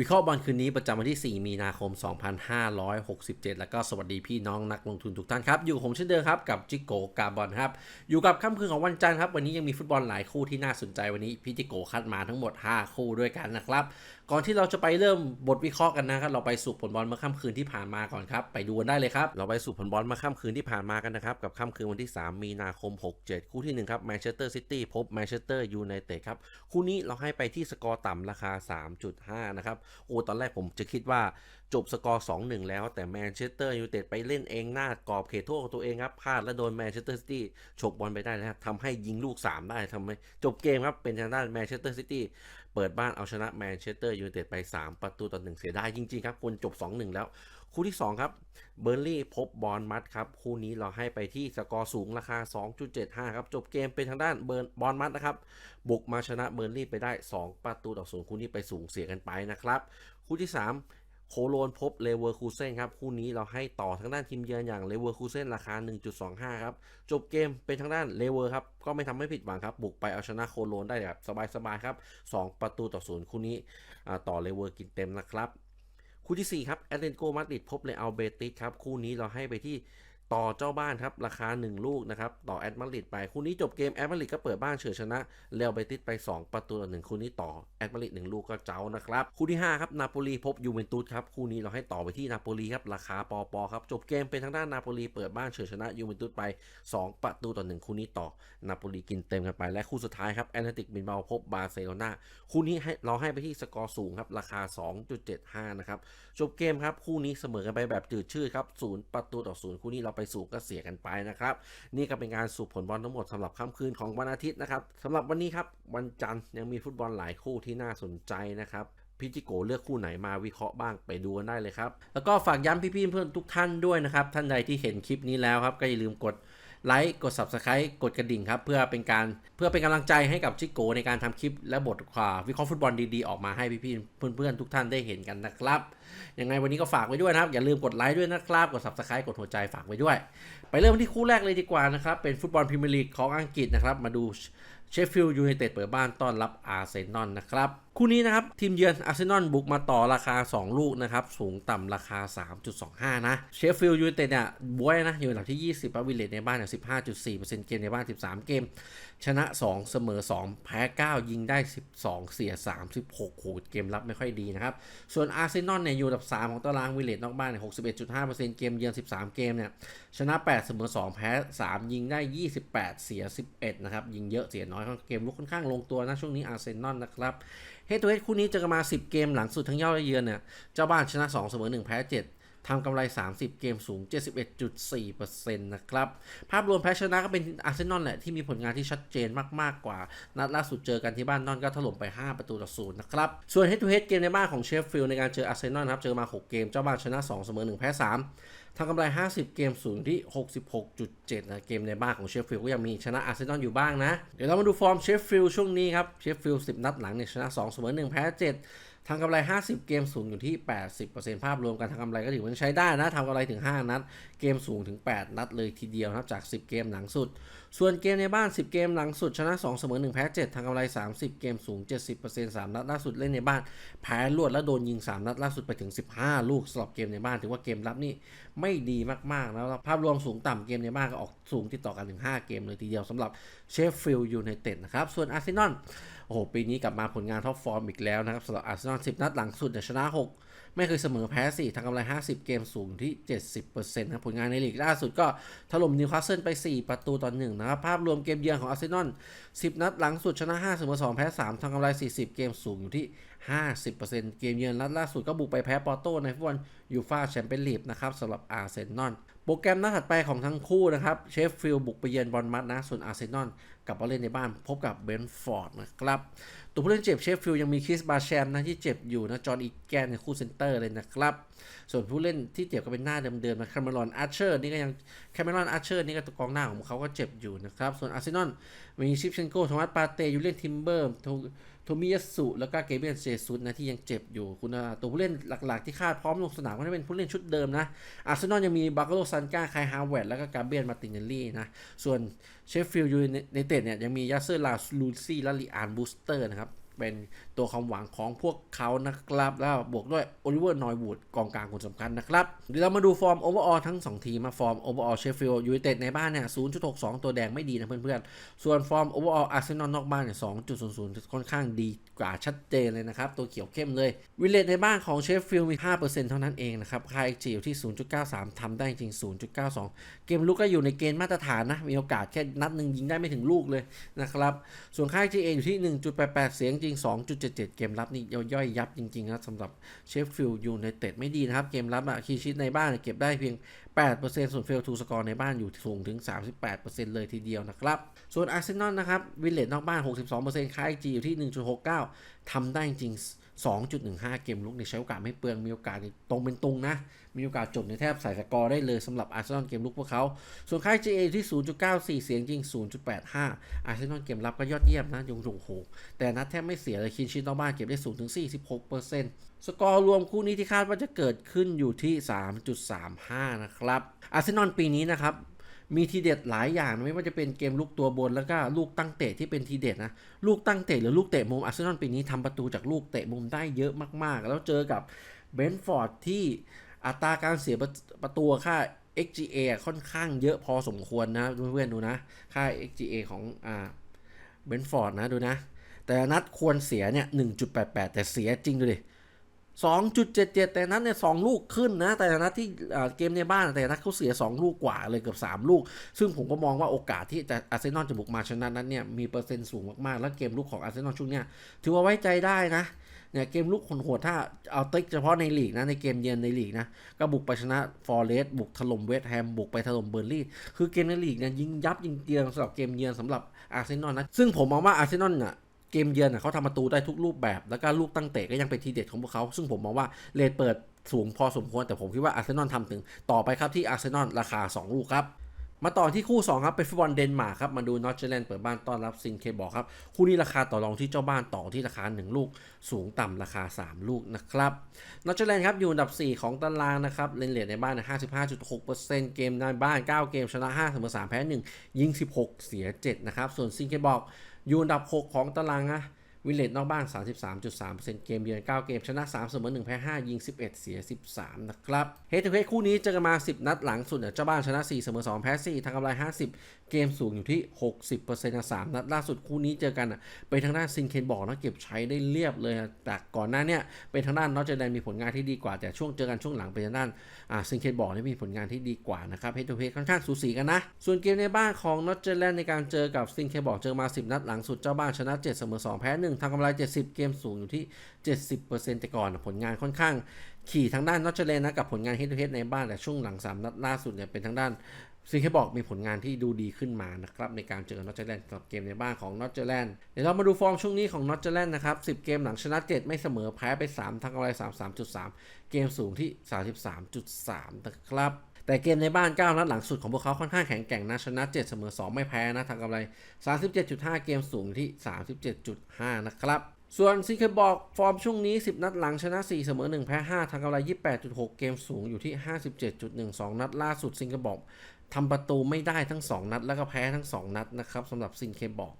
วิเคราะห์บอลคืนนี้ประจำวันที่ 4 มีนาคม 2567 แล้วก็สวัสดีพี่น้องนักลงทุนทุกท่านครับ อยู่กับผมเช่นเดิมครับกับจิโกกาบอลครับ อยู่กับค่ำคืนของวันจันทร์ครับ วันนี้ยังมีฟุตบอลหลายคู่ที่น่าสนใจวันนี้พี่จิโกคัดมาทั้งหมด 5 คู่ด้วยกันนะครับ ก่อนที่เราจะไปเริ่มบทวิเคราะห์กันนะครับ เราไปสู่ผลบอลเมื่อค่ำคืนที่ผ่านมาก่อนครับไปดูกันได้เลยครับเราไปสู่ผลบอลเมื่อค่ำคืนที่ผ่านมากันนะครับกับค่ำคืนวันที่ 3 มีนาคม 67 คู่ที่1ครับแมนเชสเตอร์ซิตี้พบแมนเชสเตอร์ยูไนเต็ดครับคู่นี้เราให้ไปที่สกอร์ต่ำราคา 3.5 นะครับโอ้ตอนแรกผมจะคิดว่าจบสกอร์2-1 แล้ว แต่แมนเชสเตอร์ยูไนเต็ดไปเล่นเองหน้ากรอบเขตโทษของตัวเองครับพลาดและโดนแมนเชสเตอร์ซิตี้ฉกบอลไปได้นะครับทำให้ยิงลูก 3 ได้ทำให้จบเกมครับเป็นทางด้านแมนเชสเตอร์ซิตี้ เปิดบ้านเอาชนะแมนเชสเตอร์ยูไนเต็ดไป 3 ประตูต่อ1เสียดายจริง ๆ ครับคุณจบ 2-1 แล้ว คู่ที่ 2 ครับเบอร์ลี่พบบอลมัดครับ คู่นี้เราให้ไปที่สกอร์สูงราคา 2.75 ครับ จบเกมเป็นทางด้านเบิร์บอลมัดนะครับ บุกมาชนะเบอร์ลี่ไปได้ 2 ประตูต่อศูนย์คู่นี้ไปสูงเสียกันไปนะครับ คู่ที่ 3 โคโลนพบเลเวอร์คูเซนครับ คู่นี้เราให้ต่อทางด้านทีมเยือนอย่างเลเวอร์คูเซนราคา 1.25 ครับ จบเกมเป็นทางด้านเลเวอร์ครับ ก็ไม่ทำให้ผิดหวังครับ บุกไปเอาชนะโคโลนได้แบบสบายๆครับ 2 ประตูต่อศูนย์คู่นี้ต่อเลเวอร์กินเต็มนะครับ คู่ที่ 4 ครับแอตเลติโกมาดริดพบเลอัลเบติสครับ คู่นี้เราให้ไปที่ ต่อเจ้าบ้านครับ ราคา 1 ลูกนะครับ ต่อแอตมาริดไป คู่นี้จบเกมแอตมาริดก็เปิดบ้านเฉือชนะเรอัลเบติสไป 2 ประตูต่อ1คู่นี้ต่อแอตมาริด1ลูกก็เจ้านะครับ คู่ที่ 5 ครับ นาโปลีพบยูเวนตุสครับ คู่นี้เราให้ต่อไปที่นาโปลีครับ ราคาปอปอครับ จบเกมเป็นทางด้านนาโปลีเปิดบ้านเฉือชนะยูเวนตุสไป 2 ประตูต่อ1คู่นี้ต่อนาโปลีกินเต็มกันไปและคู่สุดท้ายครับแอตเลติกบินเบาพบบาร์เซโลนาคู่นี้ให้เราให้ไปที่สกอร์สูงครับราคา 2.75นะครับจบเกมครับคู่นี้เสมอกันไปแบบจืดชืดครับศูนย์ประตูต่อศูนย์คู่นี้เราไปสูบก็เสียกันไปนะครับนี่ก็เป็นการสูบผลบอลทั้งหมดสำหรับค่ำคืนของวันอาทิตย์นะครับสำหรับวันนี้ครับวันจันทร์ยังมีฟุตบอลหลายคู่ที่น่าสนใจนะครับพี่จิโกเลือกคู่ไหนมาวิเคราะห์บ้างไปดูกันได้เลยครับแล้วก็ฝากย้ำพี่ๆเพื่อนทุกท่านด้วยนะครับท่านใดที่เห็นคลิปนี้แล้วครับก็อย่าลืมกด ไลค์กด Subscribe กดกระดิ่งครับ เพื่อเป็นการเพื่อเป็นกำลังใจให้กับจิโกในการทำคลิป และบทความวิเคราะห์ฟุตบอลดีๆ ออกมาให้พี่ๆเพื่อนๆทุกท่านได้เห็นกันนะครับยังไงวันนี้ก็ฝากไว้ด้วยนะครับ อย่าลืมกดไลค์ด้วยนะครับ กด subscribe กดหัวใจฝากไว้ด้วย ไปเริ่มที่คู่แรกเลยดีกว่านะครับเป็นฟุตบอลพรีเมียร์ลีกของอังกฤษนะครับมาดูเชฟฟิลด์ยูไนเต็ดเปิดบ้านต้อนรับอาร์เซนอลนะครับคู่นี้นะครับ ทีมเยือนอาร์เซนอลบุกมาต่อราคา 2 ลูกนะครับ สูงต่ำราคา 3.25 นะ เชฟฟิลด์ยูไนเต็ดเนี่ยบวยนะ อยู่อันดับที่ 20ปวิลเลตในบ้านเนี่ย15.4%เกมในบ้าน 13 เกม ชนะ 2 เสมอ 2 แพ้ 9 ยิงได้ 12 เสีย 36โหเกมรับไม่ค่อยดีนะครับ ส่วนอาร์เซนอลเนี่ยอยู่อันดับ 3 ของตารางวิลเลตนอกบ้านเนี่ย61.5%เกมเยือน 13 เกมเนี่ยชนะ 8 เสมอ 2 แพ้ 3 ยิงได้ 28 เสีย 11นะครับยิงเยอะเสียน้อยเกมลุกค่อนข้างลงตัวนะช่วงนี้อาร์เซนอลนะครับ ฮด o ูเฮดคู่นี้เจอกันมา 10 เกมหลังสุดทั้งเย้าและเยือนเนี่ย เจ้าบ้านชนะ 2 เสมอ 1 แพ้ 7ทำกำไร 30 เกมสูง 71.4%นะครับ ภาพรวมแพ้ชนะก็เป็นอาร์เซนอลแหละ ที่มีผลงานที่ชัดเจนมากๆกว่า นัดล่าสุดเจอกันที่บ้านนอนก็ถล่มไป 5 ประตูต่อศูนย์นะครับ ส่วน head to head เกมในบ้านของเชฟฟิลด์ในการเจออาร์เซนอลครับ เจอมา 6 เกม เจ้าบ้านชนะ 2 เสมอ 1 แพ้ 3 ทำกำไร 50 เกมสูงที่ 66.7 นะ เกมในบ้านของเชฟฟิลด์ก็ยังมีชนะอาร์เซนอลอยู่บ้างนะ เดี๋ยวเรามาดูฟอร์มเชฟฟิลด์ช่วงนี้ครับ เชฟฟิลด์10 นัดหลังเนี่ยชนะ2เสมอ1แพ้7 ทางกำไร 50 เกมสูงอยู่ที่ 80%ภาพรวมการทางกำไรก็ถือว่าใช้ได้นะทำกำไรถึง 5 นัด เกมสูงถึง 8 นัดเลยทีเดียวนะครับจาก 10 เกมหลังสุด ส่วนเกมในบ้าน 10 เกมหลังสุด ชนะ 2 เสมอ 1 แพ้ 7ทางกำไร 30 เกมสูง 70% 3 นัดล่าสุดเล่นในบ้านแพ้รวดและโดนยิง 3 นัดล่าสุดไปถึง 15 ลูกสำหรับเกมในบ้านถือว่าเกมรับนี่ไม่ดีมากๆแล้วภาพรวมสูงต่ำเกมในบ้านก็ออกสูงติดต่อกันถึง 5 เกมเลยทีเดียวสำหรับเชฟฟิลด์ยูไนเต็ดนะครับส่วนอาร์เซนอล โอ้โห ปีนี้กลับมาผลงานท็อปฟอร์มอีกแล้วนะครับสำหรับอาร์เซนอล10 นัดหลังสุดเนี่ยชนะ 6 ไม่เคยเสมอแพ้ 4ทางกำไร 50 เกมสูงที่ 70%นะผลงานในลีกล่าสุดก็ถล่มนิวคาสเซิลไป 4 ประตูต่อ1นะครับ ภาพรวมเกมเยือนของอาร์เซนอล10 นัดหลังสุดชนะ 5 เสมอ 2 แพ้ 3ทางกำไร 40 เกมสูงอยู่ที่ 50%เกมเยือนนัดล่าสุดก็บุกไปแพ้ปอร์โตในฟุตบอลยูฟ่าแชมเปี้ยนลีกนะครับสำหรับอาร์เซนอลโปรแกรมนัดถัดไปของทั้งคู่นะครับเชฟฟิลด์บุกไปเยือนบอลมัดนะส่วนอาร์เซนอล กลับมาเล่นในบ้านพบกับเบนฟอร์ดนะครับ ตัวผู้เล่นเจ็บเชฟฟิลด์ยังมีคริสบาแชมนะที่เจ็บอยู่นะจอห์นอีแกนในคู่เซนเตอร์เลยนะครับ ส่วนผู้เล่นที่เจ็บก็เป็นหน้าเดิมๆนะแคมเมรอนอาร์เชอร์นี่ก็ยังแคมเมรอนอาร์เชอร์นี่ก็ตัวกองหน้าของเขาก็เจ็บอยู่นะครับ ส่วนอาร์เซนอลมีชิปเชนโกทอมัสปาเตยูเล่นทิมเบอร์โท มิยสุแล้วก็เกเบียนเจซุสนะที่ยังเจ็บอยู่คุณตัวผู้เล่นหลักๆที่คาดพร้อมลงสนามก็จะเป็นผู้เล่นชุดเดิมนะอาร์เซนอลยังมีบาโกโลซันกาไคฮาวเวตแล้วก็กาเบียนมาตินเนลลี่นะส่วนเชฟฟิลด์ยูไนเต็ดเนี่ยยังมียาเซอร์ลาลูซี่และลีอานบูสเตอร์นะครับ เป็นตัวความหวังของพวกเขานะครับแล้วบวกด้วยโอลิเวอร์นอยวูดกองกลางคนสำคัญนะครับเดี๋ยวเรามาดูฟอร์มโอเวอร์ออลทั้ง 2 ทีมมาฟอร์มโอเวอร์ออลเชฟฟิลด์ยูไนเต็ดในบ้านเนี่ย 0.62 ตัวแดงไม่ดีนะเพื่อนๆ ส่วนฟอร์มโอเวอร์ออลอาร์เซนอลนอกบ้านเนี่ย 2.00 ค่อนข้างดีกว่าชัดเจนเลยนะครับ ตัวเขียวเข้มเลย วิลเลตในบ้านของเชฟฟิลด์มี 5%เท่านั้นเองนะครับค่า XG อยู่ที่ 0.93 ทำได้จริง 0.92 เกมลุกก็อยู่ในเกณฑ์มาตรฐานนะมีโอกาสแค่นัดหนึ่งยิงได้ไม่ถึงลูกเลยนะครับส่วนค่า XG อยู่ที่ 1.88 เสียงจริง2.77 เกมรับนี่ย่อยยับจริงๆนะสำหรับเชฟฟิลด์ยูไนเต็ดไม่ดีนะครับ เกมรับอะคีชิตในบ้านเก็บได้เพียง 8%ส่วนเฟลทูสกอร์ในบ้านอยู่สูงถึง 38%เลยทีเดียวนะครับ ส่วนอาร์เซนอลนะครับวิลเลตนอกบ้าน 62%ค่า XG อยู่ที่ 1.69 ทำได้จริง 2.15 เกมลุกในใช้โอกาสไม่เปลืองมีโอกาสตรงเป็นตรงนะ มีโอกาสจบในแทบใส่สกอร์ได้เลยสำหรับอาร์เซนอลเกมลุกพวกเขา ส่วนค่า GA ที่ 0.94 เสียงจริง 0.85 อาร์เซนอลเกมรับก็ยอดเยี่ยมนะยงโอ้โหแต่นัดแทบไม่เสียเลยคินชินนอกบ้านเก็บได้สูงถึง 46%สกอร์รวมคู่นี้ที่คาดว่าจะเกิดขึ้นอยู่ที่ 3.35 นะครับอาร์เซนอลปีนี้นะครับมีทีเด็ดหลายอย่างไม่ว่าจะเป็นเกมลูกตัวบนแล้วก็ลูกตั้งเตะที่เป็นทีเด็ดนะลูกตั้งเตะหรือลูกเตะมุมอาร์เซนอลปีนี้ทำประตูจากลูกเตะมุมได้เยอะมากๆ แล้วเจอกับเบนฟอร์ดที่ อัตราการเสียประตูค่า XGA ค่อนข้างเยอะพอสมควรนะเพื่อนๆดูนะ ค่า XGA ของอ่าเบนฟอร์ดนะดูนะ แต่นัดควรเสียเนี่ย 1.88 แต่เสียจริงดูดิ 2.77 แต่นั้นเนี่ยสลูกขึ้นนะ แต่นัดที่เกมในบ้านแต่นัดเขาเสีย 2 ลูกกว่าเลยเกือบ 3 ลูก ซึ่งผมก็มองว่าโอกาสที่จะอาร์เซนอลจะบุกมาชนะนั้นเนี่ย มีเปอร์เซ็นต์สูงมากๆ แล้วเกมลูกของอาร์เซนอลช่วงเนี้ยถือว่าไว้ใจได้นะ เนี่ยเกมลูกโหดๆถ้าเอาติ๊กเฉพาะในลีกนะในเกมเยือนในลีกนะก็บุกไปชนะฟอร์เรสบุกถล่มเวสต์แฮมบุกไปถล่มเบอร์ลี่ คือเกมในลีกเนี่ยยิงยับยิงเตียงสำหรับเกมเยือนสำหรับอาร์เซนอลนะซึ่งผมมองว่าอาร์เซนอลน่ะเกมเยือนเขาทำประตูได้ทุกรูปแบบ แล้วก็ลูกตั้งเตะก็ยังเป็นทีเด็ดของพวกเขา ซึ่งผมมองว่าเลทเปิดสูงพอสมควรแต่ผมคิดว่าอาร์เซนอลทำถึง ต่อไปครับที่อาร์เซนอลราคา 2 ลูกครับ มาต่อที่คู่ 2 ครับ เป็นฟุตบอลเดนมาร์กครับ มาดูนอตเจแลนด์เปิดบ้านต้อนรับซินเคบอกครับ คู่นี้ราคาต่อรองที่เจ้าบ้านต่อที่ราคา 1 ลูก สูงต่ำราคา 3 ลูกนะครับนอตเจแลนด์ครับอยู่อันดับ 4 ของตารางนะครับเลนเหรียในบ้าน 55.6%เกมในบ้าน 9 เกมชนะ5เสมอ3แพ้ 1 ยิง 16 เสีย 7 นะครับ ส่วนซินเคบอกอยู่อันดับ 6 ของตารางนะ วิลเลตนอกบ้าน 33.3%เกมเยือน 9 เกม ชนะ 3 เสมอ 1 แพ้ 5 ยิง 11 เสีย 13 นะครับ เฮดทูเฮดคู่นี้เจอกันมา 10 นัดหลังสุดเนี่ยเจ้าบ้านชนะ 4 เสมอ 2 แพ้ 4ทางกำไร 50 เกมสูงอยู่ที่ 60%นะ3นัดล่าสุดคู่นี้เจอกันอะไปทางด้านซินเคนบอกนะเก็บใช้ได้เรียบเลยแต่ก่อนหน้าเนี่ยเป็นทางด้านนอตเจอร์แดนมีผลงานที่ดีกว่าแต่ช่วงเจอกันช่วงหลังเป็นทางด้านอ่าซินเคนบอกนี่มีผลงานที่ดีกว่านะครับเฮดทูเฮดค่อนข้างสูสีกันนะส่วนเกมในบ้านของนอตเจอร์แดนในการเจอกับซินเคนบอกเจอมา 10 นัดหลังสุดเจ้าบ้านชนะ 7 เสมอ 2 แพ้ 1ทางกำไร 70 เกมสูงอยู่ที่ 70%แต่ก่อนผลงานค่อนข้างขี่ทางด้านนอตเจอร์แดนนะกับผลงานเฮดทูเฮดในบ้านแต่ช่วงหลัง 3 นัดล่าสุดเนี่ยเป็นทางด้านซิงเคบอกมีผลงานที่ดูดีขึ้นมานะครับในการเจอนอตเจอร์แลนด์กับเกมในบ้านของนอตเจอร์แลนด์เดี๋ยวเรามาดูฟอร์มช่วงนี้ของนอตเจอร์แลนด์นะครับ 10 เกมหลังชนะ 7 ไม่เสมอแพ้ไป 3 ทั้งอะไร 33.3 เกมสูงที่ 33.3นะครับ แต่เกมในบ้าน 9 นัดหลังสุดของพวกเขาค่อนข้างแข็งแกร่งนะชนะ7เสมอ 2 ไม่แพ้นะทางกำไร 37.5 เกมสูงที่ 37.5 นะครับ ส่วนซิงเกิลบอกฟอร์มช่วงนี้ 10 นัดหลังชนะ 4 เสมอ 1 แพ้ 5ทางกำไร 28.6 เกมสูงอยู่ที่ 57.12 นัดล่าสุดซิงเกิลบอกทำประตูไม่ได้ทั้ง 2 นัด แล้วก็แพ้ทั้ง 2 นัดนะครับสำหรับซินเคบอก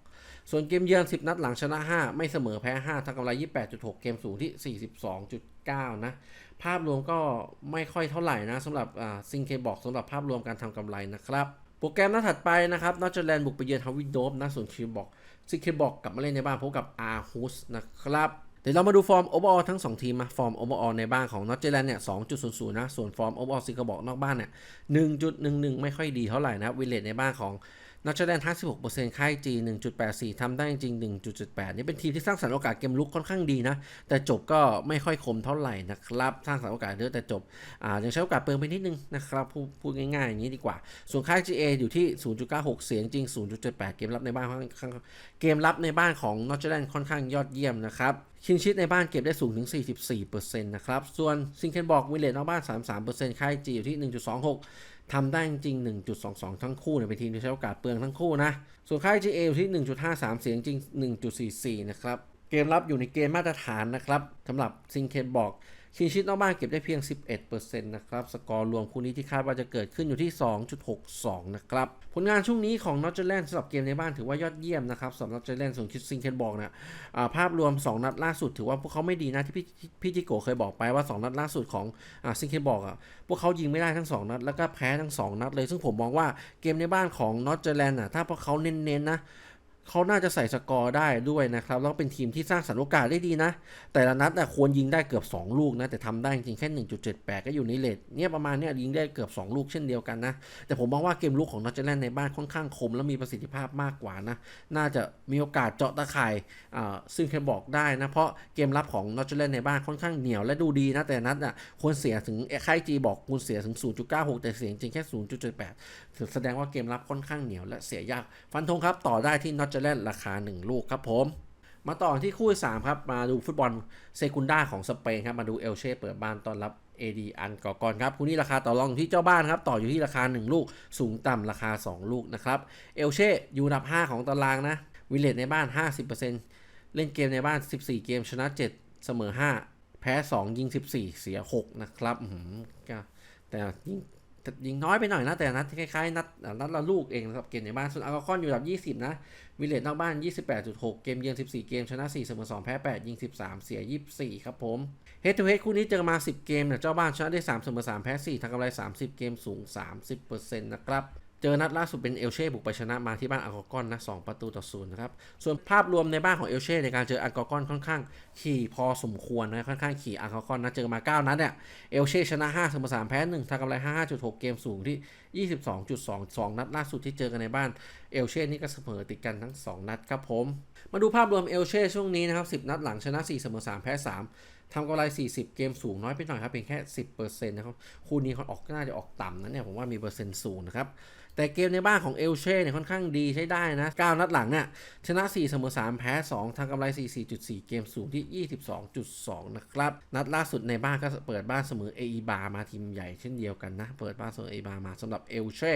ส่วนเกมเยือน 10 นัดหลังชนะ 5 ไม่เสมอแพ้ 5ทางกำไร 28.6 เกมสูงที่ 42.9 นะ ภาพรวมก็ไม่ค่อยเท่าไหร่นะสำหรับซินเคบอกสำหรับภาพรวมการทำกำไรนะครับ โปรแกรมนัดถัดไปนะครับนอตเจอร์แลนด์บุกไปเยือนฮาวิโดฟนะส่วนคิวบอกซินเคบอกกลับมาเล่นในบ้านพบกับอาร์ฮุสนะครับเดี๋ยวเรามาดูฟอร์มโอเวอร์ออทั้ง 2 ทีมมาฟอร์มโอเวอร์ออในบ้านของนอตเจอร์แลนด์เนี่ย 2.00 นะ ส่วนฟอร์มโอเวอร์ออซิงคโปร์นอกบ้านเนี่ย 1.11 ไม่ค่อยดีเท่าไหร่นะวิลเลตในบ้านของ นอตเจอร์แลนด์56%ค่ายจี1.84ทำได้จริง 1.78 นี่เป็นทีมที่สร้างสรรค์โอกาสเกมลุกค่อนข้างดีนะ แต่จบก็ไม่ค่อยคมเท่าไหร่นะครับ สร้างสรรค์โอกาสเยอะแต่จบอ่ายังใช้โอกาสเปิงไปนิดนึงนะครับพูดพูดง่ายๆ อย่างนี้ดีกว่า ส่วนค่าย GA อยู่ที่ 0.96 เสียงจริง 0.78 เกมรับในบ้านเกมรับในบ้านของนอตเจอร์แลนค่อนข้างยอดเยี่ยมนะครับคินชิตในบ้านเก็บได้สูงถึง 44%นะครับ ส่วนซิงเกิลบอกวิลเลตนอกบ้าน 33%ค่ายจีอยู่ที่ 1.26 ทำได้จริง 1.22 ทั้งคู่เนี่ยเป็นทีมที่ใช้โอกาสเปลืองทั้งคู่นะ ส่วนค่าย GA อยู่ที่ 1.53 เสียงจริง 1.44 นะครับ เกมรับอยู่ในเกณฑ์มาตรฐานนะครับสำหรับซิงเคนบอก คินชิตนอกบ้านเก็บได้เพียง 11%นะครับ สกอร์รวมคู่นี้ที่คาดว่าจะเกิดขึ้นอยู่ที่ 2.62 นะครับ ผลงานช่วงนี้ของนอตเจอร์แลนด์สำหรับเกมในบ้านถือว่ายอดเยี่ยมนะครับสำหรับนอตเจอร์แลนด์ส่วนคิดซิงเคนบอกเนี่ยภาพรวม 2 นัดล่าสุดถือว่าพวกเขาไม่ดีนะที่พี่พี่จิโกเคยบอกไปว่า 2 นัดล่าสุดของซิงเคนบอกอะพวกเขายิงไม่ได้ทั้ง 2 นัด แล้วก็แพ้ทั้ง 2 นัดเลย ซึ่งผมมองว่าเกมในบ้านของนอตเจอร์แลนด์อะถ้าพวกเขาเน้นๆนะ เขาน่าจะใส่สกอร์ได้ด้วยนะครับ แล้วเป็นทีมที่สร้างสรรค์โอกาสได้ดีนะ แต่ละนัดน่ะควรยิงได้เกือบ 2 ลูกนะ แต่ทำได้จริงแค่ 1.78 ก็อยู่ในเลทเนี่ยประมาณเนี้ยยิงได้เกือบ 2 ลูกเช่นเดียวกันนะ แต่ผมมองว่าเกมลุกของนอตเจอร์แลนด์ในบ้านค่อนข้างคม และมีประสิทธิภาพมากกว่านะ น่าจะมีโอกาสเจาะตะข่ายอ่าซึ่งเคยบอกได้นะ เพราะเกมรับของนอตเจอร์แลนด์ในบ้านค่อนข้างเหนียวและดูดีนะ แต่นัดน่ะควรเสียถึงค่ายจีบอกควรเสียถึง 0.96 แต่เสียจริงแค่ 0.78 แสดงว่าเกมรับค่อนข้างเหนียวและเสียยาก ฟันธงครับต่อได้ที่นอตจอร์แลนด์ราคา 1 ลูกครับผม มาต่อที่คู่ที่สามครับ มาดูฟุตบอลเซกุนดาของสเปนครับ มาดูเอลเช่เปิดบ้านต้อนรับเอดีอันกอกอนครับคู่นี้ราคาต่อรองอยู่ที่เจ้าบ้านครับ ต่ออยู่ที่ราคา 1 ลูก สูงต่ำราคา 2 ลูกนะครับ เอลเช่อยู่อันดับ 5 ของตารางนะ วิเลตในบ้าน 50%เล่นเกมในบ้าน 14 เกมชนะ 7 เสมอ 5 แพ้ 2 ยิง 14 เสีย 6 นะครับแต่ยิงแต่ ยิงน้อยไปหน่อยนะ แต่นัดคล้ายๆ นัดนัดละลูกเองนะครับเกมในบ้าน ส่วนอากาคอนอยู่อันดับ 20 นะ วิเลตนอกบ้าน 28.6 เกมเยือน 14 เกม ชนะ 4 เสมอ 2 แพ้ 8 ยิง 13 เสีย 24 ครับผมเฮดทูเฮดคู่นี้เจอมา 10 เกมเนี่ยเจ้าบ้านชนะได้ 3 เสมอ 3 แพ้ 4ทำกำไร 30 เกมสูง 30%นะครับ เจอนัดล่าสุดเป็นเอลเช่บุกไปชนะมาที่บ้านอากากอนนะ2ประตูต่อศูนย์นะครับ ส่วนภาพรวมในบ้านของเอลเช่ในการเจออากากอนค่อนข้างขี่พอสมควรนะค่อนข้างขี่อากากอนนะเจอมา 9 นัดเนี่ยเอลเช่ชนะ5เสมอ3แพ้1ทำกำไร 55.6 เกมสูงที่ 22.22 นัดล่าสุดที่เจอกันในบ้านเอลเช่นี่ก็เสมอติดกันทั้ง 2 นัดครับผม มาดูภาพรวมเอลเช่ช่วงนี้นะครับ10 นัดหลังชนะ4เสมอ3แพ้3ทำกำไร 40 เกมสูงน้อยไปหน่อยครับเพียงแค่ 10%นะครับ คู่นี้เขาออกน่าจะออกต่ำนะเนี่ยผมว่ามีเปอร์เซ็นต์สูงนะครับ แต่เกมในบ้านของเอลเช่เนี่ยค่อนข้างดีใช้ได้นะ 9 นัดหลังเนี่ยชนะ 4 เสมอ 3 แพ้ 2ทางกำไร 44.4 เกมสูงที่ 22.2 นะครับ นัดล่าสุดในบ้านก็เปิดบ้านเสมอเออีบามาทีมใหญ่เช่นเดียวกันนะ เปิดบ้านเสมอเออีบามาสำหรับเอลเช่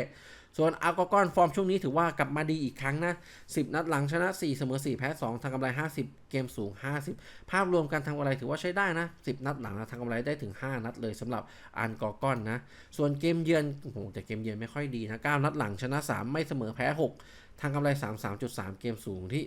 ส่วนอัลกอกอนฟอร์มช่วงนี้ถือว่ากลับมาดีอีกครั้งนะ 10 นัดหลังชนะ 4 เสมอ 4 แพ้ 2ทางกำไร 50 เกมสูง 50 ภาพรวมการทำกำไรถือว่าใช้ได้นะ 10 นัดหลังนะทางกำไรได้ถึง 5 นัดเลยสำหรับอันกอกอนนะ ส่วนเกมเยือนโอ้โหแต่เกมเยือนไม่ค่อยดีนะ 9 นัดหลังชนะ 3 ไม่เสมอแพ้ 6 ทางกำไร 33.3 เกมสูงที่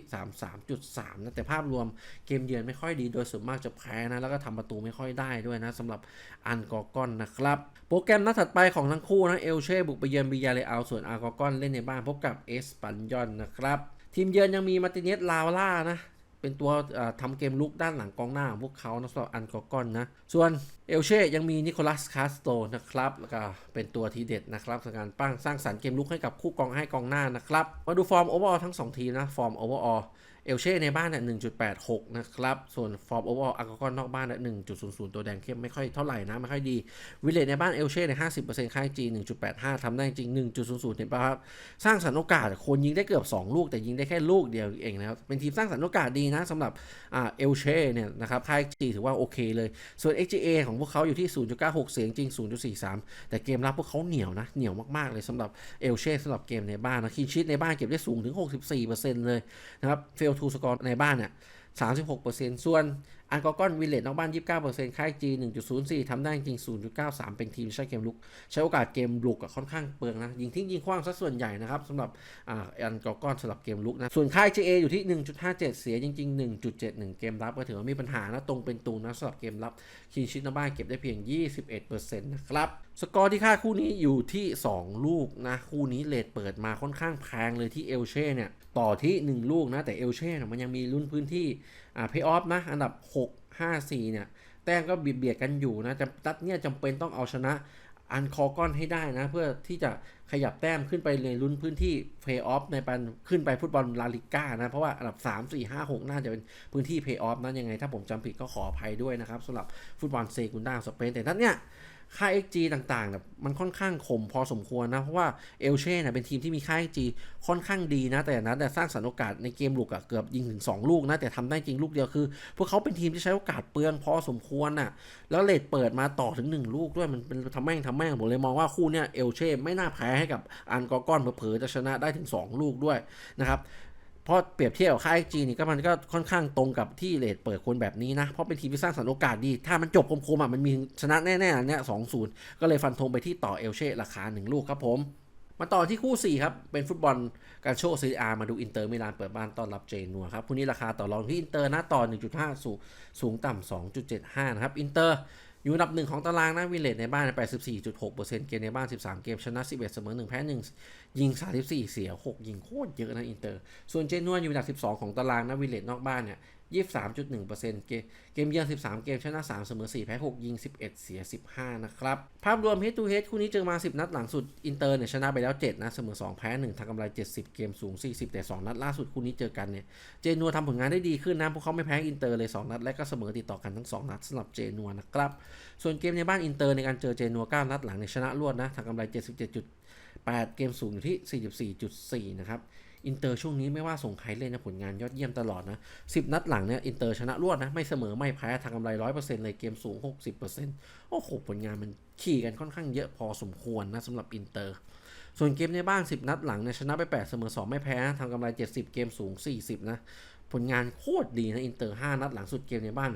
33.3 นะ แต่ภาพรวมเกมเยือนไม่ค่อยดีโดยส่วนมากจะแพ้นะ แล้วก็ทำประตูไม่ค่อยได้ด้วยนะสำหรับอันกอกอนนะครับ โปรแกรมนัดถัดไปของทั้งคู่นะ เอลเช่บุกไปเยือนบียาเรอัลส่วนอากอกอนเล่นในบ้านพบกับเอสปันยอนนะครับทีมเยือนยังมีมาติเนสลาวล่านะ เป็นตัวเอ่อทำเกมลุกด้านหลังกองหน้าของพวกเขานะสำหรับอันกอกอนนะ ส่วนเอลเช่ยังมีนิโคลัสคาสโตนะครับแล้วก็เป็นตัวทีเด็ดนะครับในการปั้งสร้างสรรค์เกมลุกให้กับคู่กองให้กองหน้านะครับ มาดูฟอร์มโอเวอร์ออทั้ง 2 ทีมนะ ฟอร์มโอเวอร์ออ อลเช่ในบ้านเนี่ย1.86 นะครับ ส่วนฟอร์มโอเวอร์อากากอนนอกบ้านเนี่ย1.00 ตัวแดงเข้มไม่ค่อยเท่าไหร่นะ ไม่ค่อยดี วิเลตในบ้านเอลเช่เนี่ย50%ค่ายจี1.85 ทำได้จริง 1.00เห็นป่ะครับ สร้างสรรค์โอกาสคนยิงได้เกือบ 2 ลูกแต่ยิงได้แค่ลูกเดียวเองนะครับ เป็นทีมสร้างสรรค์โอกาสดีนะสำหรับอ่าเอลเช่เนี่ยนะครับค่ายจีถือว่าโอเคเลย ส่วน XGA ของพวกเขาอยู่ที่ 0.96 เสียงจริง 0.43 แต่เกมรับพวกเขาเหนียวนะเหนียวมากๆเลยสำหรับเอลเช่สำหรับเกมในบ้านนะคีชิตในบ้านเก็บได้สูงถึง 64%เลยนะครับเฟลทูสกอร์ในบ้านเนี่ย36%ส่วน อันกอกอนวิลเลตนอกบ้าน 29%ค่าย G 1.04ทำได้จริง 0.93 เป็นทีมใช้เกมลุก ใช้โอกาสเกมลุกค่อนข้างเปลืองนะ ยิงทิ้งยิงขว้างซะส่วนใหญ่นะครับสำหรับอันกอกอนสำหรับเกมลุกนะ ส่วนค่าย GA อยู่ที่ 1.57 เสียจริง ๆ 1.71 เกมรับก็ถือว่ามีปัญหานะตรงเป็นตูนนะสำหรับเกมรับคีนชิตนอกบ้านเก็บได้เพียง 21%นะครับสกอร์ที่ค่าคู่นี้อยู่ที่ 2 ลูกนะคู่นี้เลทเปิดมาค่อนข้างแพงเลยที่เอลเช่เนี่ยต่อที่ 1 ลูกนะแต่เอลเช่มันยังมีรุ่นพื้นที่ อ่าเพย์ออฟนะ อันดับ 6 5 4 เนี่ย แต้มก็เบียดเบียดกันอยู่นะจะตัดเนี่ยจำเป็นต้องเอาชนะอันคอก้อนให้ได้นะ เพื่อที่จะขยับแต้มขึ้นไปในลุ้นพื้นที่เพย์ออฟในปันขึ้นไปฟุตบอลลาลิก้านะ เพราะว่าอันดับ 3 4 5 6 น่าจะเป็นพื้นที่เพย์ออฟนะยังไง ถ้าผมจำผิดก็ขออภัยด้วยนะครับสำหรับฟุตบอลเซกุนด้าสเปนแต่ท่านเนี่ย ค่า XG ต่างๆเนี่ยมันค่อนข้างคมพอสมควรนะ เพราะว่าเอลเช่เนี่ยเป็นทีมที่มีค่า XG ค่อนข้างดีนะ แต่นั้นแต่สร้างสรรค์โอกาสในเกมลุกอะเกือบยิงถึง 2 ลูกนะ แต่ทำได้จริงลูกเดียวคือ พวกเขาเป็นทีมที่ใช้โอกาสเปลืองพอสมควรน่ะ แล้วเลดเปิดมาต่อถึง 1 ลูกด้วยมันเป็นทำแม่งทำแม่งผมเลยมองว่าคู่เนี่ยเอลเช่ไม่น่าแพ้ให้กับอันกอกอนเผลอๆจะชนะได้ถึง 2 ลูกด้วยนะครับ ราะเปรียบเทียบกับค่า XG นี่ก็มันก็ค่อนข้างตรงกับที่เลทเปิดคนแบบนี้นะ เพราะเป็นทีมที่สร้างสรรค์โอกาสดี ถ้ามันจบคมๆอะมันมีชนะแน่ๆเนี่ยสองศูนย์ก็เลยฟันธงไปที่ต่อเอลเช่ราคาหนึ่งลูกครับผม มาต่อที่คู่ 4 ครับ เป็นฟุตบอลการโชว์ซีอาร์มาดูอินเตอร์มิลานเปิดบ้านต้อนรับเจนัวครับคู่นี้ราคาต่อรองที่อินเตอร์นะต่อ 1.5 สูงสูงต่ำ2.75นะครับอินเตอร์ อยู่อันดับหนึ่งของตารางนะวิเลตในบ้าน 84.6%เกมในบ้าน 13 เกมชนะ 11 เสมอ 1 แพ้ 1 ยิง 34 เสีย 6 ยิงโคตรเยอะนะอินเตอร์ ส่วนเจนัวอยู่อันดับ 12 ของตารางนะวิเลตนอกบ้านเนี่ย 23.1%เกมเกมเยือน 13 เกมชนะ 3 เสมอ 4 แพ้ 6 ยิง 11 เสีย 15 นะครับ ภาพรวม head to head คู่นี้เจอมา 10 นัดหลังสุด อินเตอร์เนี่ยชนะไปแล้ว 7 นะ เสมอ 2 แพ้ 1ทำกำไร 70 เกมสูง 40 แต่ 2 นัดล่าสุดคู่นี้เจอกันเนี่ย เจนัวทำผลงานได้ดีขึ้นนะ พวกเขาไม่แพ้อินเตอร์เลย 2 นัด และก็เสมอติดต่อกันทั้ง 2 นัดสำหรับเจนัวนะครับ ส่วนเกมในบ้านอินเตอร์ในการเจอเจนัว 9 นัดหลังเนี่ยชนะรวดนะทำกำไร 77.8 เกมสูงอยู่ที่ 44.4 นะครับ อินเตอร์ช่วงนี้ไม่ว่าส่งใครเล่นนะผลงานยอดเยี่ยมตลอดนะ10นัดหลังเนี่ยอินเตอร์ชนะรวดนะไม่เสมอไม่แพ้ทางกำไร100%เลยเกมสูง60%โอ้โหผลงานมันขี่กันค่อนข้างเยอะพอสมควรนะสำหรับอินเตอร์ส่วนเกมในบ้าน 10 นัดหลังเนี่ยชนะไป 8 เสมอ 2 ไม่แพ้ทำกำไร 70 เกมสูง 40 นะ ผลงานโคตรดีนะอินเตอร์ 5 นัดหลังสุดเกมในบ้าน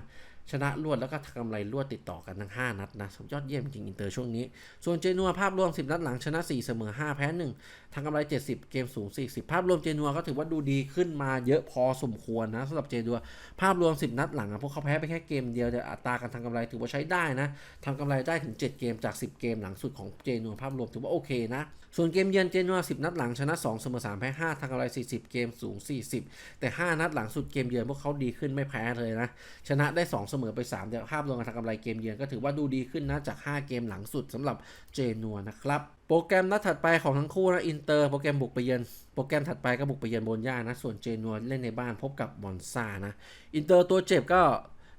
ชนะรวดแล้วก็ทำกำไรรวดติดต่อกันทั้ง 5 นัดนะยอดเยี่ยมจริงอินเตอร์ช่วงนี้ ส่วนเจนัวภาพรวม 10 นัดหลังชนะ 4 เสมอ 5 แพ้ 1 ทางกำไร 70 เกมสูง 40 ภาพรวมเจนัวก็ถือว่าดูดีขึ้นมาเยอะพอสมควรนะสำหรับเจนัว ภาพรวม 10 นัดหลังอะพวกเขาแพ้ไปแค่เกมเดียวแต่อัตราการทำกำไรถือว่าใช้ได้นะทำกำไรได้ถึง 7 เกมจาก 10 เกมหลังสุดของเจนัวภาพรวมถือว่าโอเคนะ ส่วนเกมเยือนเจนัว 10 นัดหลังชนะ2เสมอ3แพ้5ทางกำไร 40 เกมสูง 40 แต่ 5 นัดหลังสุดเกมเยือนพวกเขาดีขึ้นไม่แพ้เลยนะชนะได้ 2 เสมอไป3แต่ภาพรวมการทำกำไรเกมเยือนก็ถือว่าดูดีขึ้นนะจาก 5 เกมหลังสุดสำหรับเจนัวนะครับโปรแกรมนัดถัดไปของทั้งคู่นะอินเตอร์โปรแกรมบุกไปเยือนโปรแกรมถัดไปก็บุกไปเยือนโบนย่านะ ส่วนเจนัวเล่นในบ้านพบกับมอนซานะ อินเตอร์ตัวเจ็บก็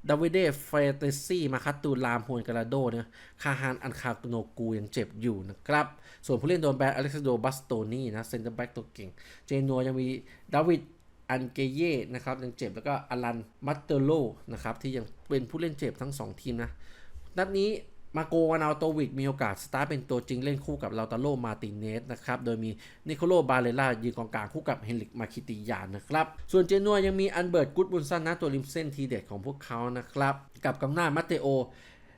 ดาวิเดเฟเตซี่มาคัตตูลามโฮนกาลาโดเนี่ยคาฮานอันคาโนกูยังเจ็บอยู่นะครับ ส่วนผู้เล่นโดนแบนอเล็กซานโดบัสโตนีนะเซนเตอร์แบ็กตัวเก่ง เจนัวยังมีดาวิดอันเกเย่นะครับยังเจ็บแล้วก็อลันมัตเตโลนะครับที่ยังเป็นผู้เล่นเจ็บทั้ง 2 ทีมนะนัดนี้ มาโกวานาโตวิกมีโอกาสสตาร์เป็นตัวจริงเล่นคู่กับลาตาโลมาติเนสนะครับ โดยมีนิโคโลบาเลล่ายืนกองกลางคู่กับเฮนริกมาคิติยานนะครับ ส่วนเจนัวยังมีอันเบิร์ตกุตบุนซันนะตัวริมเส้นทีเด็ดของพวกเขานะครับ กับกำหน้ามาเตโอ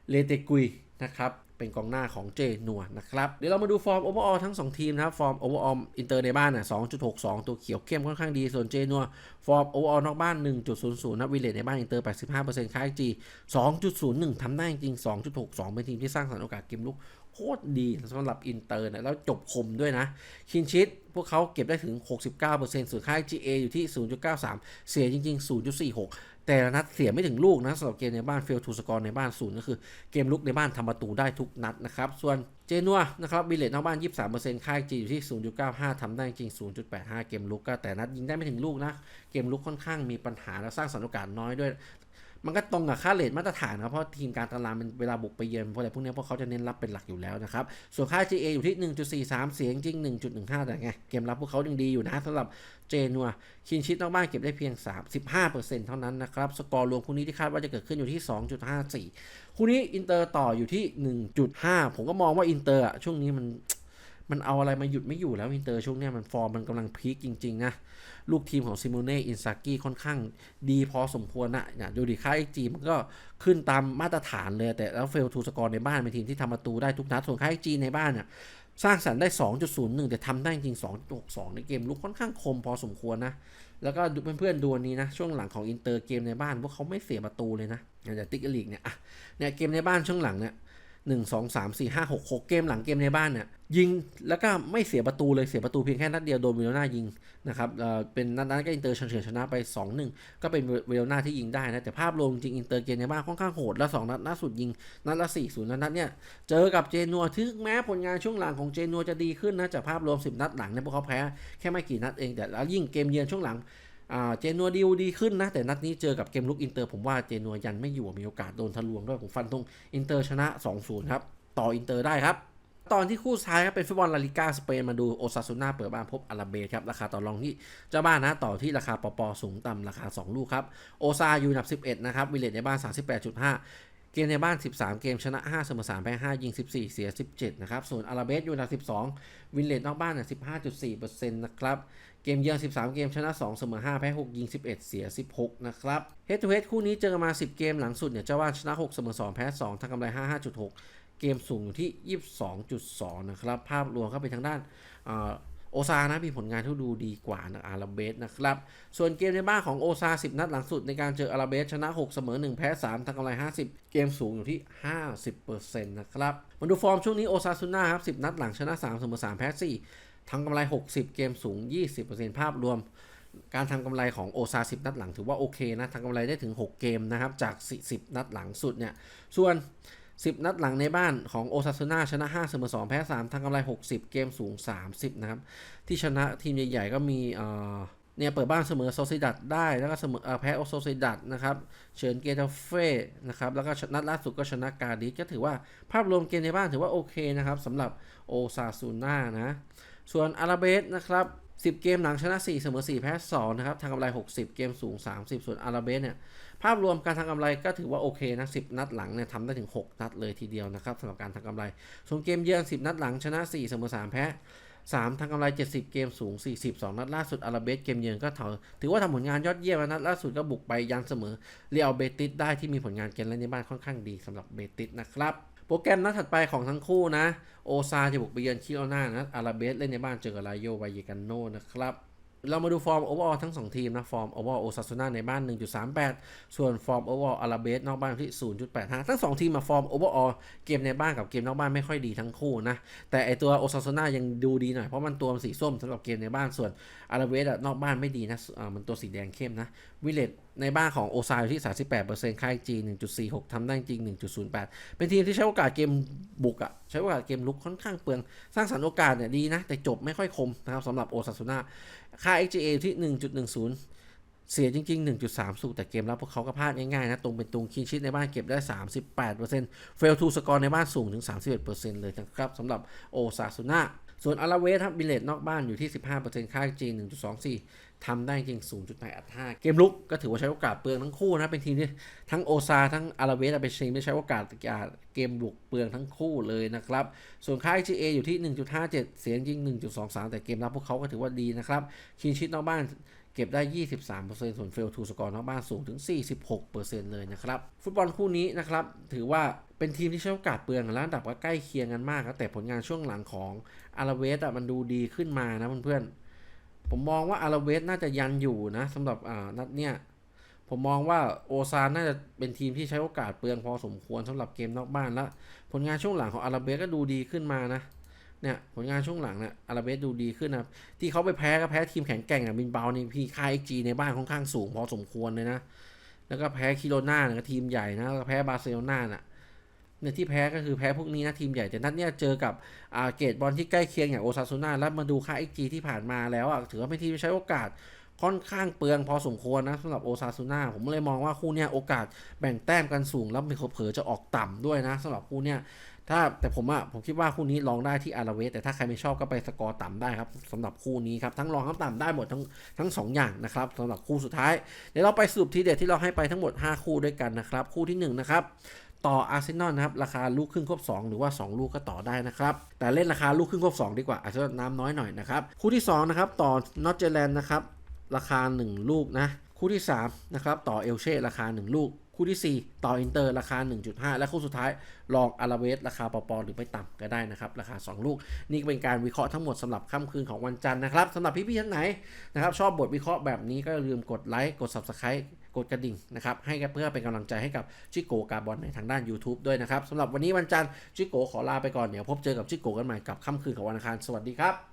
เลเตกุยนะครับ เป็นกองหน้าของเจนัวนะครับเดี๋ยวเรามาดูฟอร์มโอเวอร์ออลทั้ง 2 ทีมนะครับฟอร์มโอเวอร์ออลอินเตอร์ในบ้านน่ะ2.62 ตัวเขียวเข้มค่อนข้างดีส่วนเจนัวฟอร์มโอเวอร์ออลนอกบ้าน 1.00นะวิเลตในบ้านอินเตอร์ 85%ค่ายจี2.01ทำได้จริง 2.62 เป็นทีมที่สร้างสรรค์โอกาสเกมลุกโคตรดีสำหรับอินเตอร์นะแล้วจบคมด้วยนะ คินชิตพวกเขาเก็บได้ถึง 69%ส่วนค่าย GA อยู่ที่ 0.93 เสียจริง ๆ 0.46 แต่ละนัดเสียไม่ถึงลูกนะสำหรับเกมในบ้านเฟลทูสกอร์ในบ้านศูนย์ก็คือเกมลุกในบ้านทำประตูได้ทุกนัดนะครับส่วนเจนัวนะครับบิเลตนอกบ้าน 23%ค่ายจีอยู่ที่ 0.95 ทำได้จริง 0.85 เกมลุกก็แต่นัดยิงได้ไม่ถึงลูกนะ เกมลุกค่อนข้างมีปัญหาและสร้างสรรค์โอกาสน้อยด้วย มันก็ตรงกับค่าเลทมาตรฐานครับ เพราะทีมการตารางเป็นเวลาบุกไปเยือนพราะอะไรพวกนี้พวกเขาจะเน้นรับเป็นหลักอยู่แล้วนะครับ ส่วนค่า GA อยู่ที่ 1.43 เสียงจริง 1.15 แต่ไง เกมรับพวกเขายังดีอยู่นะสำหรับเจนัวคินชิตนอกบ้านเก็บได้เพียง 35%เท่านั้นนะครับ สกอร์รวมคู่นี้ที่คาดว่าจะเกิดขึ้นอยู่ที่ 2.54 คู่นี้อินเตอร์ต่ออยู่ที่ 1.5 ผมก็มองว่าอินเตอร์อะช่วงนี้มัน มันเอาอะไรมาหยุดไม่อยู่แล้วอินเตอร์ช่วงนี้มันฟอร์มมันกำลังพีคจริง ๆ นะ ลูกทีมของซิโมเน่อินซากิค่อนข้างดีพอสมควรนะเนี่ยดูดิค่าไอจีมันก็ขึ้นตามมาตรฐานเลย แต่แล้วเฟลทูสกอร์ในบ้านเป็นทีมที่ทำประตูได้ทุกนัดส่วนค่าไอจีในบ้านเนี่ยสร้างสรรค์ได้ 2.01 แต่ทำได้จริง 2.62 ในเกมลุกค่อนข้างคมพอสมควรนะ แล้วก็ดูเพื่อนๆดูนี้นะ ช่วงหลังของอินเตอร์เกมในบ้านพวกเขาไม่เสียประตูเลยนะอย่างต่ติ๊กลีกเนี่ยอะเนี่ยเกมในบ้านช่วงหลังเนี่ย หนึ่งสองสามสี่ห้าหกหกเกมหลังเกมในบ้านเนี่ยยิงแล้วก็ไม่เสียประตูเลยเสียประตูเพียงแค่นัดเดียวโดนเวโรนายิงนะครับเอ่อเป็นนัดนั้นก็อินเตอร์เฉือนชนะไป 2-1 ก็เป็นเวโรนาที่ยิงได้นะแต่ภาพรวมจริงอินเตอร์เกมในบ้านค่อนข้างโหดแล้ว2นัดล่าสุดยิงนัดละ4-0นัดเนี่ยเจอกับเจนัวถึงแม้ผลงานช่วงหลังของเจนัวจะดีขึ้นนะจากภาพรวม 10 นัดหลังเนี่ยพวกเขาแพ้แค่ไม่กี่นัดเองแต่แล้วยิ่งเกมเยือนช่วงหลัง เจนัวดีลดีขึ้นนะ แต่นัดนี้เจอกับเกมลุกอินเตอร์ผมว่าเจนัวยันไม่อยู่มีโอกาสโดนทะลวงด้วยผมฟันตรงอินเตอร์ชนะ 2-0 ครับ ต่ออินเตอร์ได้ครับ ตอนที่คู่ท้ายครับเป็นฟุตบอลลาลิก้าสเปนมาดูโอซาซูน่าเปิดบ้านพบอาราเบสครับ ราคาต่อรองที่เจ้าบ้านนะต่อที่ราคาปอปอสูงต่ำราคา 2 ลูกครับโอซาอยู่อันดับ 11 นะครับวิเลตในบ้าน 38.5เกมในบ้าน 13 เกมชนะ 5 เสมอ3แพ้5ยิง 14 เสีย 17 นะครับ ส่วนอาราเบสอยู่อันดับ12 วินเลตนอกบ้านน่ะ15.4%นะครับ เกมเยือน 13 เกมชนะ 2 เสมอ5แพ้6ยิง 11 เสีย 16 นะครับเฮดทูเฮดคู่นี้เจอกันมา 10 เกมหลังสุดเนี่ยเจ้าบ้านชนะ 6 เสมอ2แพ้ 2ทำกำไร 55.6 เกมสูงอยู่ที่ 22.2 นะครับ ภาพรวมก็เป็นทางด้านอ่า โอซานะมีผลงานที่ดูดีกว่านะอาราเบสนะครับ ส่วนเกมในบ้านของโอซา 10 นัดหลังสุดในการเจออาราเบสชนะ 6 เสมอ 1 แพ้ 3ทำกำไร 50 เกมสูงอยู่ที่ 50%นะครับ มาดูฟอร์มช่วงนี้โอซาซุน่าครับ 10 นัดหลังชนะ 3 เสมอ 3 แพ้ 4ทำกำไร 60 เกมสูง 20%ภาพรวม การทำกำไรของโอซา 10 นัดหลังถือว่าโอเคนะทำกำไรได้ถึง 6 เกมนะครับจาก 10 นัดหลังสุดเนี่ย ส่วน 10 นัดหลังในบ้านของโอซาซูน่าชนะ5เสมอ2แพ้3ทำกำไร 60 เกมสูง 30 นะครับ ที่ชนะทีมใหญ่ๆ ก็มีเนี่ยเปิดบ้านเสมอโซซิดัดได้แล้วก็เสมอเอ่อแพ้โอโซซิดัดนะครับเฉินเกตาเฟ่นะครับแล้วก็นัดล่าสุดก็ชนะกาดิสก็ถือว่าภาพรวมเกมในบ้านถือว่าโอเคนะครับสำหรับโอซาซูน่านะส่วนอาราเบสนะครับ10 เกมหลังชนะ 4 เสมอ 4 แพ้ 2 นะครับทางกำไร 60 เกมสูง 30 ส่วนอาราเบสเนี่ย ภาพรวมการทำกำไรก็ถือว่าโอเคนะ10 นัดหลังเนี่ยทำได้ถึง 6 นัดเลยทีเดียวนะครับสำหรับการทำกำไร ส่วนเกมเยือน 10 นัดหลังชนะ4เสมอ3แพ้3ทำกำไร 70 เกมสูง 42 นัดล่าสุดอาราเบสเกมเยือนก็ถือว่าทำผลงานยอดเยี่ยมนะนัดล่าสุดก็บุกไปยันเสมอเรียลเบติสได้ที่มีผลงานเกมเล่นในบ้านค่อนข้างดีสำหรับเบติสนะครับโปรแกรมนัดถัดไปของทั้งคู่นะ โอซาจะบุกไปเยือนคิโรนานะอาราเบสเล่นในบ้านเจอกับไลโยไวเยกันโนนะครับ เรามาดูฟอร์มโอเวอร์ทั้ง 2 ทีมนะ ฟอร์มโอเวอร์โอซาซูน่าในบ้าน 1.38 ส่วนฟอร์มโอเวอร์อาราเบสนอกบ้านที่ 0.85 ทั้ง 2 ทีมมาฟอร์มโอเวอร์เกมในบ้านกับเกมนอกบ้านไม่ค่อยดีทั้งคู่นะ แต่ไอตัวโอซาซูน่ายังดูดีหน่อย เพราะมันตัวมันสีส้มสำหรับเกมในบ้านส่วนอาราเบสนอกบ้านไม่ดีนะอ่ามันตัวสีแดงเข้มนะวิเลตในบ้านของโอซาอยู่ที่ 38%ค่ายจี1.46ทำได้จริง 1.08 เป็นทีมที่ใช้โอกาสเกมบุกอะใช้โอกาสเกมลุกค่อนข้างเปลือง สร้างสรรค์โอกาสเนี่ยดีนะ แต่จบไม่ค่อยคมนะครับสำหรับโอซาซูน่าค่า XGA ที่ 1.10เสียจริง ๆ 1.3สูแต่เกมรับพวกเขาก็พลาดง่าย ๆ นะ ตรงเป็นตรงคีนชิดในบ้านเก็บได้ 38%เฟลทูสกอร์ในบ้านสูงถึง 31%เลยนะครับสำหรับโอซาซูน่า ส่วนอาราเวสครับบิเลตนอกบ้านอยู่ที่ 15%ค่า XG 1.24ทำได้จริง 0.85 เกมลุกก็ถือว่าใช้โอกาสเปลืองทั้งคู่นะเป็นทีมที่ทั้งโอซาทั้งอาราเวสเป็นทีมที่ใช้โอกาสเกมบุกเปลืองทั้งคู่เลยนะครับ ส่วนค่า XGA อยู่ที่ 1.57 เสียงจริง 1.23 แต่เกมรับพวกเขาก็ถือว่าดีนะครับคินชิตนอกบ้าน เก็บได้ 23%ส่วนเฟลทูสกอร์นอกบ้านสูงถึง 46%เลยนะครับ ฟุตบอลคู่นี้นะครับ ถือว่าเป็นทีมที่ใช้โอกาสเปลืองและอันดับก็ใกล้เคียงกันมากครับแต่ผลงานช่วงหลังของอาราเวสอะมันดูดีขึ้นมานะเพื่อนๆ ผมมองว่าอาราเวสน่าจะยันอยู่นะสำหรับอ่านัดเนี้ยผมมองว่าโอซานน่าจะเป็นทีมที่ใช้โอกาสเปลืองพอสมควรสำหรับเกมนอกบ้านและผลงานช่วงหลังของอาราเบสก็ดูดีขึ้นมานะ เนี่ยผลงานช่วงหลังเนี่ยอาราเบสดูดีขึ้นนะที่เขาไปแพ้ก็แพ้ทีมแข็งแกร่งอย่างบินเบาในพีค่าเอ็กจีในบ้านค่อนข้างสูงพอสมควรเลยนะ แล้วก็แพ้คิโรนาเนี่ยก็ทีมใหญ่นะแล้วแพ้บาร์เซโลนาน่ะเนี่ยที่แพ้ก็คือแพ้พวกนี้นะทีมใหญ่แต่นัดเนี้ยเจอกับอ่าเกตบอลที่ใกล้เคียงอย่างโอซาซูน่าแล้วมาดูค่า XG ที่ผ่านมาแล้วอะถือว่าเป็นทีมใช้โอกาสค่อนข้างเปลืองพอสมควรนะสำหรับโอซาซูน่าผมเลยมองว่าคู่เนี้ยโอกาสแบ่งแต้มกันสูง แล้วมีเผลอจะออกต่ำด้วยนะสำหรับคู่เนี้ย ถ้าแต่ผมอะผมคิดว่าคู่นี้ลองได้ที่อาราเวสแต่ถ้าใครไม่ชอบก็ไปสกอร์ต่ำได้ครับสำหรับคู่นี้ครับทั้งลองทั้งต่ำได้หมดทั้งทั้งสองอย่างนะครับสำหรับคู่สุดท้ายเดี๋ยวเราไปสรุปทีเด็ดที่เราให้ไปทั้งหมด 5 คู่ด้วยกันนะครับ คู่ที่1นะครับต่ออาร์เซนอลนะครับราคาลูกครึ่งครบ 2 หรือว่า 2 ลูกก็ต่อได้นะครับ แต่เล่นราคาลูกครึ่งครบ 2 ดีกว่าอาจจะน้ำน้อยหน่อยนะครับคู่ที่2นะครับต่อนอตเจแลนด์นะครับราคา 1 ลูกนะคู่ที่3นะครับต่อเอลเช่ราคา 1 ลูก คู่ที่ 4 ต่ออินเตอร์ราคา 1.5 และคู่สุดท้ายลองอาราเวสราคาปอปอหรือไม่ต่ำก็ได้นะครับ ราคา 2 ลูก นี่ก็เป็นการวิเคราะห์ทั้งหมดสำหรับค่ำคืนของวันจันทร์นะครับสำหรับพี่ๆท่านไหนนะครับชอบบทวิเคราะห์แบบนี้ก็อย่าลืมกดไลค์กด Subscribe กดกระดิ่งนะครับให้เพื่อเป็นกำลังใจให้กับจิโกกาบอลในทางด้าน YouTube ด้วยนะครับสำหรับวันนี้วันจันทร์จิโกขอลาไปก่อนเดี๋ยวพบเจอกับจิโกกันใหม่กับค่ำคืนของวันอังคารสวัสดีครับ